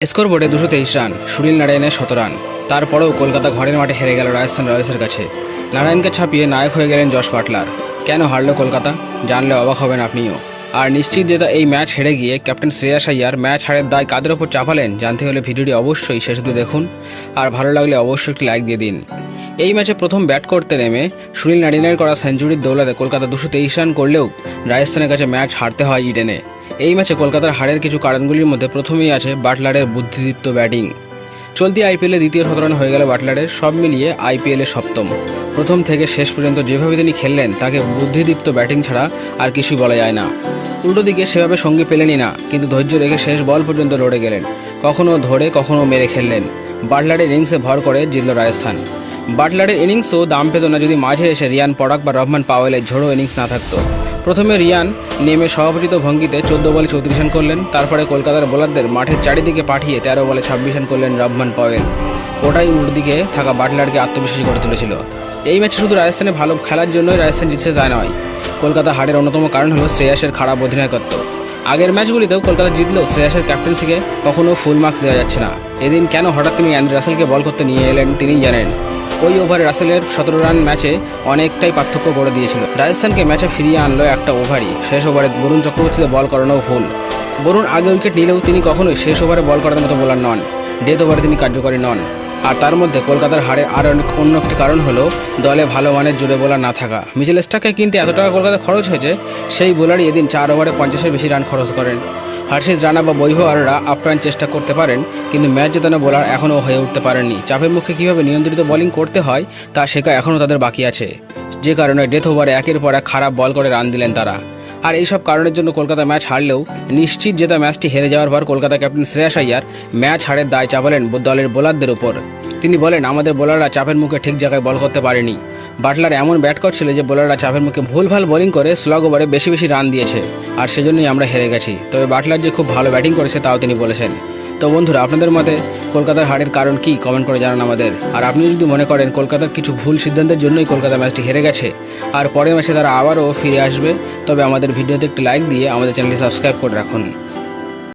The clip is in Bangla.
স্কোর বোর্ডে দুশো তেইশ রান, সুনীল নারায়ণের শত রান। তারপরেও কলকাতা ঘরের মাঠে হেরে গেল রাজস্থান রয়্যালসের কাছে। নারায়ণকে ছাপিয়ে নায়ক হয়ে গেলেন জশ বাটলার। কেন হারল কলকাতা? জানলে অবাক হবেন আপনিও। আর নিশ্চিত যে এই ম্যাচ হেরে গিয়ে ক্যাপ্টেন শ্রেয়াস সাইয়ার ম্যাচ হারের দায় কাদের ওপর চাপালেন, জানতে হলে ভিডিওটি অবশ্যই শেষ দেখুন। আর ভালো লাগলে অবশ্যই একটি লাইক দিয়ে দিন। এই ম্যাচে প্রথম ব্যাট করতে নেমে সুনীল নারিনের করা সেঞ্চুরির দৌলতে কলকাতা দুশো তেইশ রান করলেও রাজস্থানের কাছে ম্যাচ হারতে হয় ইডেনে। এই ম্যাচে কলকাতার হারের কিছু কারণগুলির মধ্যে প্রথমেই আছে বাটলারের বুদ্ধিদীপ্ত ব্যাটিং। চলতি আইপিএলে দ্বিতীয় শতরান হয়ে গেল বাটলারের সব মিলিয়ে আইপিএলে সপ্তম। প্রথম থেকে শেষ পর্যন্ত যেভাবে তিনি খেললেন, তাকে বুদ্ধিদীপ্ত ব্যাটিং ছাড়া আর কিছুই বলা যায় না। উল্টো দিকে সেভাবে সঙ্গী পেলেনই না, কিন্তু ধৈর্য রেখে শেষ বল পর্যন্ত লড়ে গেলেন। কখনো ধরে, কখনো মেরে খেললেন। বাটলারের ইনিংসে ভর করে জিতল রাজস্থান। বাটলারের ইনিংসও দাম পেত না যদি মাঝে এসে রিয়ান পরাগ বা রহমান পাওয়েলের ঝোড়ো ইনিংস না থাকতো। প্রথমে রিয়ান নেমে সভাপতিত ভঙ্গিতে চোদ্দ বলে চৌত্রিশ রান করলেন, তারপরে কলকাতার বোলারদের মাঠের চারিদিকে পাঠিয়ে তেরো বলে ছাব্বিশ রান করলেন রহমান পাওয়েল। ওটাই উল্টো দিকে থাকা বাটলারকে আত্মবিশ্বাসী করে তুলেছিল। এই ম্যাচে শুধু রাজস্থানে ভালো খেলার জন্যই রাজস্থান জিতছে তা নয়, কলকাতা হারের অন্যতম কারণ হলো শ্রেয়াসের খারাপ অধিনায়কত্ব। আগের ম্যাচগুলিতেও কলকাতা জিতলেও শ্রেয়াসের ক্যাপ্টেন্সিকে কখনো ফুল মার্কস দেওয়া যাচ্ছে না। এদিন কেন হঠাৎ তিনি অ্যান্ড্রি রাসেলকে বল করতে নিয়ে এলেন তিনি জানেন। ওই ওভারে রাসেলের সতেরো রান ম্যাচে অনেকটাই পার্থক্য করে দিয়েছিল। রাজস্থানকে ম্যাচে ফিরিয়ে আনলো একটা ওভারই। শেষ ওভারে বরুণ চক্রবর্তীতে বল করানোও ভুল। বরুণ আগে উইকেট নিলেও তিনি কখনোই শেষ ওভারে বল করার মতো বোলার নন। ডেথ ওভারে তিনি কার্যকরী নন। আর তার মধ্যে কলকাতার হারে আর অন্য একটি কারণ হলো দলে ভালো মানের জুড়ে বোলার না থাকা। মিচেল স্টাকে কিনতে এত টাকা কলকাতা খরচ হয়েছে, সেই বোলারই এদিন চার ওভারে পঞ্চাশের বেশি রান খরচ করেন। হার্ষিত রানা বা বৈভবরা আপ্রাণ চেষ্টা করতে পারেন, কিন্তু ম্যাচ জেতানো বোলার এখনও হয়ে উঠতে পারেননি। চাপের মুখে কীভাবে নিয়ন্ত্রিত বোলিং করতে হয়, তা শেখা এখনও তাদের বাকি আছে। যে কারণে ডেথ ওভারে একের পর এক খারাপ বল করে রান দিলেন তারা। আর এইসব কারণের জন্য কলকাতা ম্যাচ হারলেও নিশ্চিত জেতা ম্যাচটি হেরে যাওয়ার পর কলকাতা ক্যাপ্টেন শ্রেয়াস আইয়ার ম্যাচ হারের দায় চাপালেন দলের বোলারদের উপর। তিনি বলেন, আমাদের বোলাররা চাপের মুখে ঠিক জায়গায় বল করতে পারেনি। বাটলার এমন ব্যাট করছিল যে বোলাররা চাপের মুখে ভুলভাল বোলিং করে স্লগ ওভারে বেশি বেশি রান দিয়েছে, আর সেজন্যই আমরা হেরে গেছি। তবে বাটলার যে খুব ভালো ব্যাটিং করেছে তাও তিনি বলেছেন। তো বন্ধুরা, আপনাদের মতে কলকাতার হারের কারণ কি? কমেন্ট করে জানান আমাদের। আর আপনি যদি মনে করেন কলকাতার কিছু ভুল সিদ্ধান্তের জন্যই কলকাতা ম্যাচটি হেরে গেছে, আর পরের ম্যাচে তারা আবারও ফিরে আসবে, তবে আমাদের ভিডিওতে একটি লাইক দিয়ে আমাদের চ্যানেলটি সাবস্ক্রাইব করে রাখুন।